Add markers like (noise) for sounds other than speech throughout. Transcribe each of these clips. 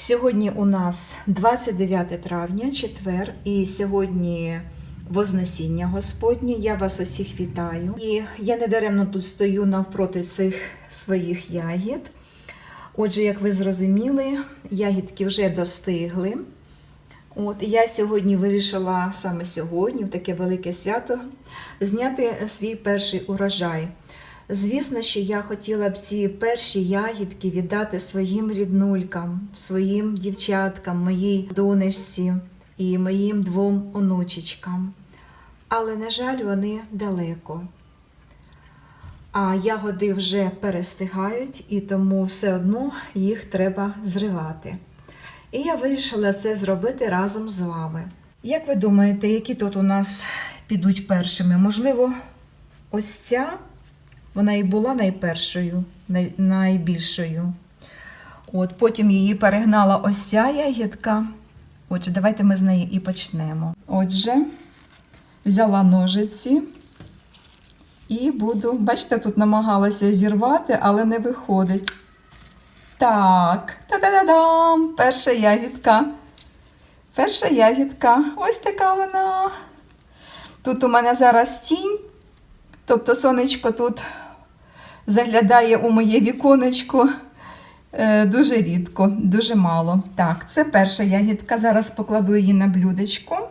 Сьогодні у нас 29 травня, четвер, і сьогодні Вознесіння Господнє. Я вас усіх вітаю. І я недаремно тут стою навпроти цих своїх ягід. Отже, як ви зрозуміли, ягідки вже достигли. От я сьогодні вирішила саме сьогодні, в таке велике свято, зняти свій перший урожай. Звісно, що я хотіла б ці перші ягідки віддати своїм ріднулькам, своїм дівчаткам, моїй донечці і моїм двом онучечкам. Але, на жаль, вони далеко. А ягоди вже перестигають, і тому все одно їх треба зривати. І я вирішила це зробити разом з вами. Як ви думаєте, які тут у нас підуть першими? Можливо, ось ця, вона і була найпершою, най- найбільшою. От, потім її перегнала ось ця ягідка. Отже, давайте ми з неї і почнемо. Отже, взяла ножиці і буду, бачите, тут намагалася зірвати, але не виходить. Так, та-да-да-дам! Перша ягідка. Перша ягідка. Ось така вона. Тут у мене зараз тінь. Тобто сонечко тут заглядає у моє віконечко е, дуже рідко, дуже мало. Так, це перша ягідка. Зараз покладу її на блюдечко.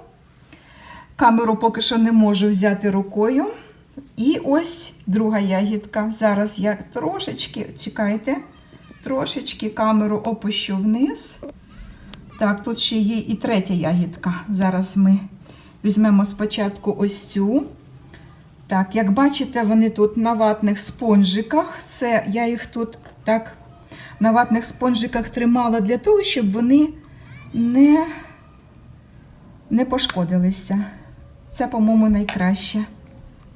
Камеру поки що не можу взяти рукою. І ось друга ягідка. Зараз я трошечки, чекайте, трошечки камеру опущу вниз. Так, тут ще є і третя ягідка. Зараз ми візьмемо спочатку ось цю. Так, як бачите, вони тут на ватних спонжиках. Це я їх тут так на ватних спонжиках тримала для того, щоб вони не, не пошкодилися. Це, по-моєму, найкраще.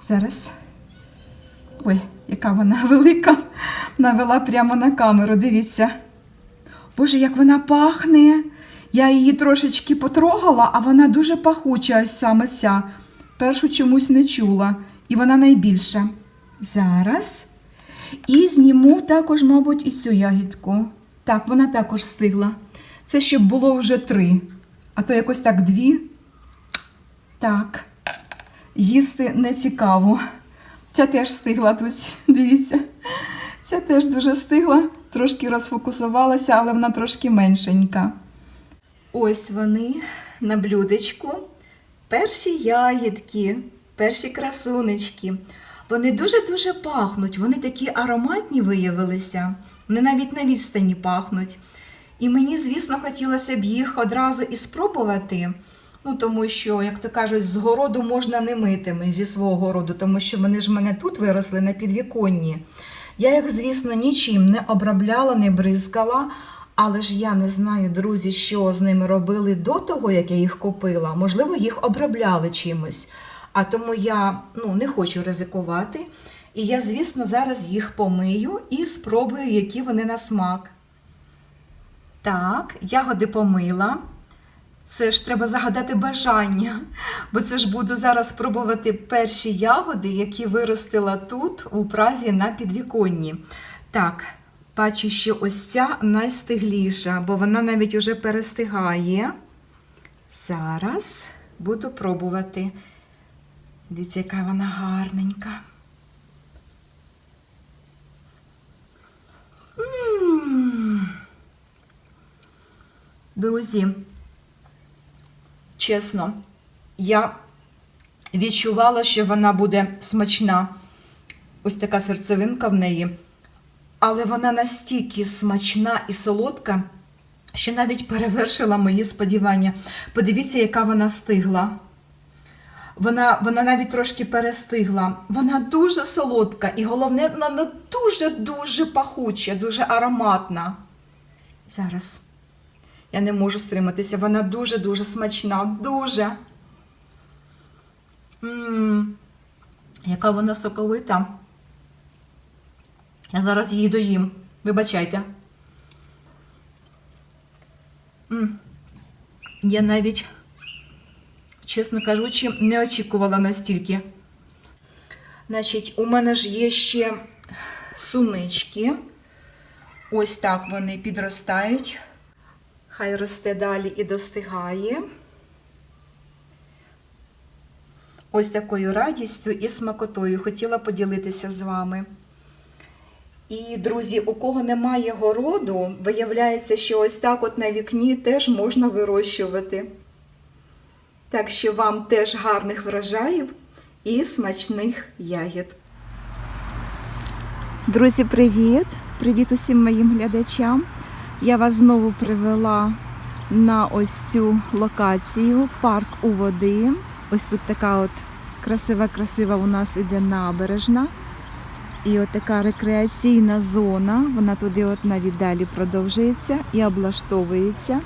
Зараз. Ой, яка вона (laughs) велика. Навела прямо на камеру, дивіться. Боже, як вона пахне. Я її трошечки потрогала, а вона дуже пахуча, саме ця. Першу чомусь не чула. І вона найбільша. Зараз. І зніму також, мабуть, і цю ягідку. Так, вона також стигла. Це щоб було вже три. А то якось так дві. Так. Їсти не цікаво. Ця теж стигла тут, (laughs) дивіться. Ця теж дуже стигла, трошки розфокусувалася, але вона трошки меншенька. Ось вони на блюдечку. Перші ягідки, перші красунечки. Вони дуже-дуже пахнуть, вони такі ароматні виявилися. Вони навіть на відстані пахнуть. І мені, звісно, хотілося б їх одразу і спробувати. Ну, тому що, як то кажуть, з городу можна не митими зі свого городу, тому що вони ж мене тут виросли на підвіконні. Я їх, звісно, нічим не обробляла, не бризкала, але ж я не знаю, друзі, що з ними робили до того, як я їх купила. Можливо, їх обробляли чимось. А тому я ну, не хочу ризикувати. І я, звісно, зараз їх помию і спробую, які вони на смак. Так, ягоди помила. Це ж треба загадати бажання, бо це ж буду зараз пробувати перші ягоди, які виростила тут, у празі на підвіконні. Так, бачу, що ось ця найстигліша, бо вона навіть уже перестигає. Зараз буду пробувати. Дивіться, яка вона гарненька. Друзі, чесно, я відчувала, що вона буде смачна. Ось така серцевинка в неї. Але вона настільки смачна і солодка, що навіть перевершила мої сподівання. Подивіться, яка вона стигла. Вона, вона навіть трошки перестигла. Вона дуже солодка і головне, вона дуже-дуже пахуча, дуже ароматна. Зараз. Я не можу стриматися. Вона дуже-дуже смачна. Дуже. М-м, яка вона соковита. Я зараз її доїм. Вибачайте. М. Я навіть, чесно кажучи, не очікувала настільки. Значить, у мене ж є ще сунички. Ось так вони підростають. Хай росте далі і достигає. Ось такою радістю і смакотою хотіла поділитися з вами. І, друзі, у кого немає городу, виявляється, що ось так от на вікні теж можна вирощувати. Так що вам теж гарних врожаїв і смачних ягід. Друзі, привіт! Привіт усім моїм глядачам. Я вас знову привела на ось цю локацію парк у води. Ось тут така от красива-красива у нас іде набережна. І от така рекреаційна зона, вона туди от навіть далі продовжується і облаштовується.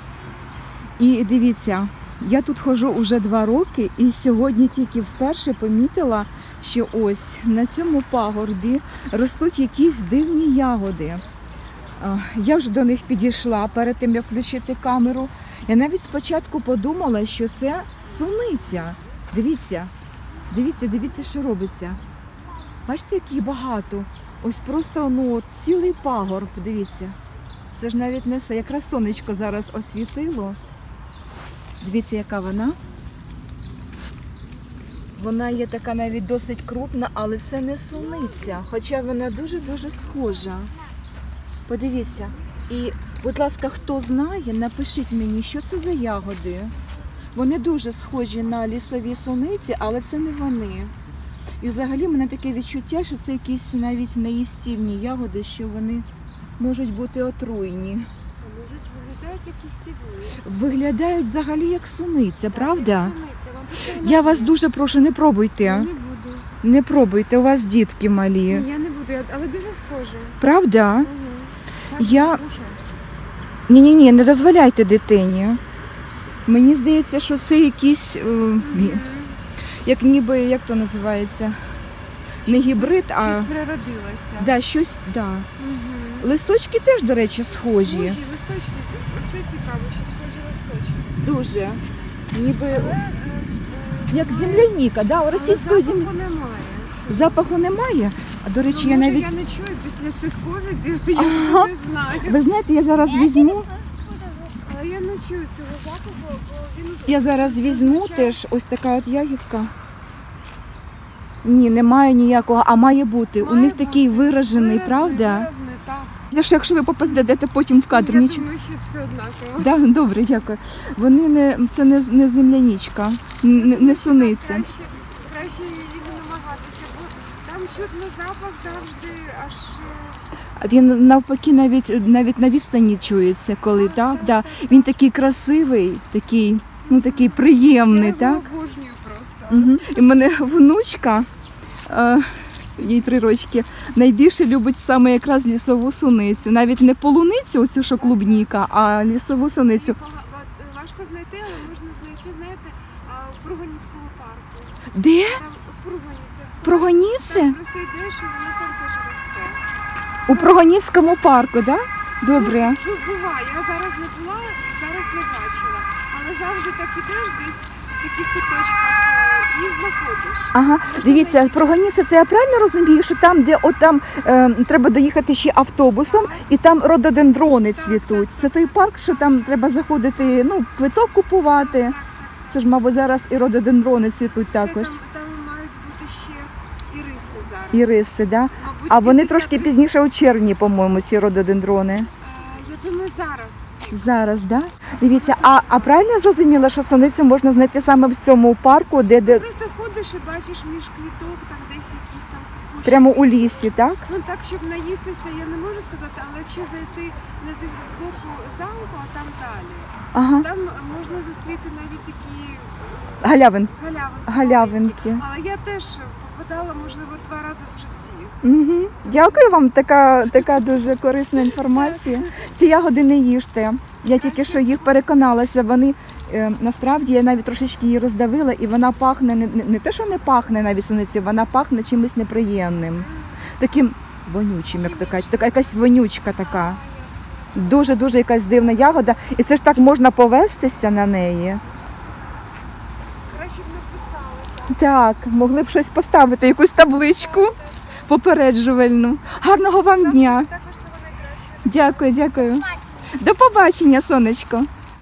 І дивіться, я тут ходжу уже два роки, і сьогодні тільки вперше помітила, що ось на цьому пагорбі ростуть якісь дивні ягоди. Я вже до них підійшла перед тим, як включити камеру. Я навіть спочатку подумала, що це суниця. Дивіться, дивіться, дивіться, що робиться. Бачите, яких багато. Ось просто ну, цілий пагорб, дивіться. Це ж навіть не все. Якраз сонечко зараз освітило. Дивіться, яка вона. Вона є така навіть досить крупна, але це не суниця, хоча вона дуже-дуже схожа. Подивіться. І, будь ласка, хто знає, напишіть мені, що це за ягоди. Вони дуже схожі на лісові суниці, але це не вони. І взагалі в мене таке відчуття, що це якісь навіть неїстівні ягоди, що вони можуть бути отруйні. Виглядають якісь стіблі. Виглядають взагалі як суниця, правда? Вам Я вас дуже прошу, не Я пробуйте. не буду. Не пробуйте, у вас дітки малі. Ні, я не буду, але дуже схоже. Правда? Угу. Я- Ні, ні, не дозволяйте дитині. Мені здається, що це якісь, е, ві- як ніби, як то називається? Не гібрид, а Щось природилося. да, щось, да. Угу. Листочки теж, до речі, схожі. Схожі листочки. Це цікаво, що схожі листочки. Дуже. Ніби Але, е, е, як земляніка, да, у російської запаху землі. немає. цього. Запаху немає. А до речі, Ну, я може, навіть. я не чую після цих ковідів, я Ага. вже не знаю. Ви знаєте, я зараз візьму. Але я не чую цього запаху, бо він Я зараз візьму Зазвичай- теж ось така от ягідка. Ні, немає ніякого, а має бути. У Має них такий бути. виражений, виразний, правда? виразний, Це ж якщо ви попадете потім в кадр, я нічого. думаю, що це однаково. Да, добре, дякую. Вони не це не, не земляничка, не, не суниця. Краще, краще її не намагатися, бо там чутно запах завжди аж е, Він навпаки навіть навіть на відстані чується, коли так. Да. Він такий красивий, такий, ну такий приємний, я так? його обожнюю просто. Угу. І в мене внучка, е, їй три рочки, найбільше любить саме якраз лісову суницю. Навіть не полуницю, оцю що клубніка, а лісову суницю. Важко знайти, але можна знайти, знаєте, в Пруганіцькому парку. Де? Там в Пруганіцях. Прогоніце? Там просто йдеш і воно там теж росте. У Прогоніцькому парку, так? Да? Добре. Ну, буває, я зараз не була, зараз не бачила. Але завжди так ідеш десь таких куточках е, і знаходиш. Ага, дивіться, Прогоніце, це я правильно розумію, що там, де от там е, треба доїхати ще автобусом, і там рододендрони цвітуть. Це той парк, що там треба заходити, ну, квиток купувати. Це ж, мабуть, зараз і рододендрони цвітуть Все також. Там, там мають бути ще іриси зараз. Іриси, да? Мабуть, А вони 50 трошки пізніше у червні, по-моєму, ці рододендрони. Е, Я думаю, зараз. Зараз, да? Дивіться, а, а правильно я зрозуміла, що соницю можна знайти саме в цьому парку, де, де Просто ходиш і бачиш між квіток, там десь якісь там кущики. прямо у лісі, так? Ну так, щоб наїстися, я не можу сказати, але якщо зайти не з, з боку замку, а там далі, Ага. там можна зустріти навіть такі Галявин. галявинки. Галявинки. Але я теж попадала, можливо, два рази в житті. Угу. Дякую вам, така, така дуже корисна інформація. Ці ягоди не їжте. Я тільки що їх переконалася. Вони е, насправді я навіть трошечки її роздавила, і вона пахне не, не, те, що не пахне навіть суниці, вона пахне чимось неприємним. Таким вонючим, як то кажуть, така якась вонючка така. Дуже дуже якась дивна ягода. І це ж так можна повестися на неї. Краще б написали. Так, могли б щось поставити, якусь табличку попереджувальну. Гарного вам дня! Також всього найкращого. Дякую, дякую. До побачення, сонечко.